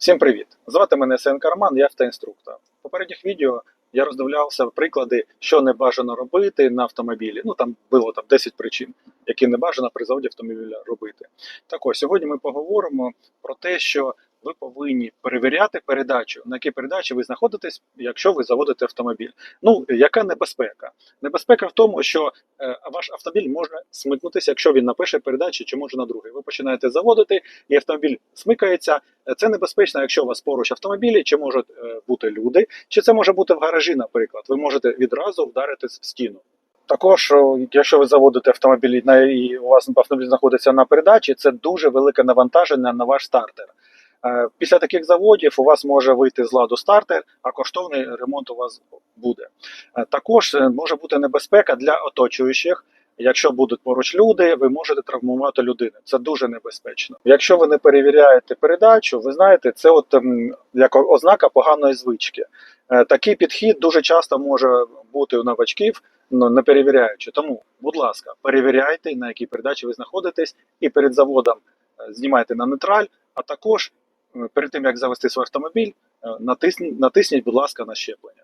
Всім привіт! Звати мене Сенка Роман, я автоінструктор. В попередніх відео я роздивлявся приклади, що не бажано робити на автомобілі. Ну там було там 10 причин, які не бажано при заводі автомобіля робити. Так ось сьогодні ми поговоримо про те, що ви повинні перевіряти передачу, на якій передачі ви знаходитесь, якщо ви заводите автомобіль. Ну, яка небезпека? Небезпека в тому, що е, ваш автомобіль може смикнутися, якщо він на першій передачі чи може на другій. Ви починаєте заводити, і автомобіль смикається. Е, Це небезпечно, якщо у вас поруч автомобілі, чи можуть е, бути люди, чи це може бути в гаражі, наприклад. Ви можете відразу вдаритись в стіну. Також, якщо ви заводите автомобіль і у вас автомобіль знаходиться на передачі, це дуже велике навантаження на ваш стартер. Е, Після таких заводів у вас може вийти з ладу стартер, а коштовний ремонт у вас буде. Е, Також е, може бути небезпека для оточуючих. Якщо будуть поруч люди, ви можете травмувати людину. Це дуже небезпечно. Якщо ви не перевіряєте передачу, ви знаєте, це от ем, як ознака поганої звички. Такий підхід дуже часто може бути у новачків, ну, не перевіряючи. Тому, будь ласка, перевіряйте, на якій передачі ви знаходитесь, і перед заводом знімайте на нейтраль, а також перед тим як завести свій автомобіль, е, натисніть, натисніть, будь ласка, на щеплення.